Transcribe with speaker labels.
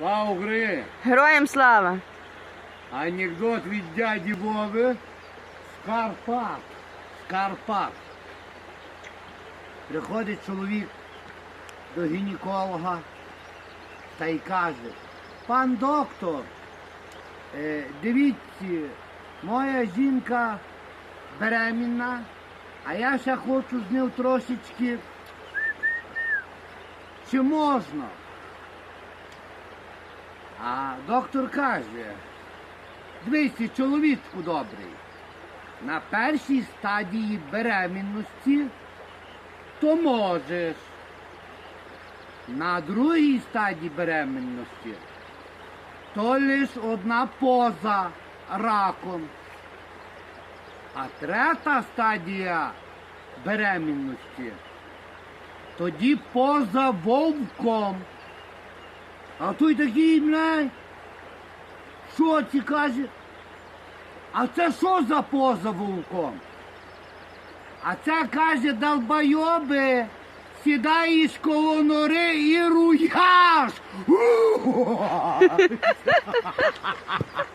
Speaker 1: Слава Україні!
Speaker 2: Героям слава!
Speaker 1: Анекдот від дяді Вови з Карпат. З Карпат. Приходить чоловік до гінеколога та й каже, пан доктор, е, дивіться, моя жінка беременна, а я ще хочу з нею трошечки. Чи можна? А доктор каже, дивися, чоловічку добрий, на першій стадії беременності то можеш. На другій стадії беременності то лиш одна поза раком. А третя стадія беременності тоді поза вовком. А той такий, блядь, що ці каже? А це що за поза вулком? А це каже, долбойоби, сідаєш коло нори і руяш.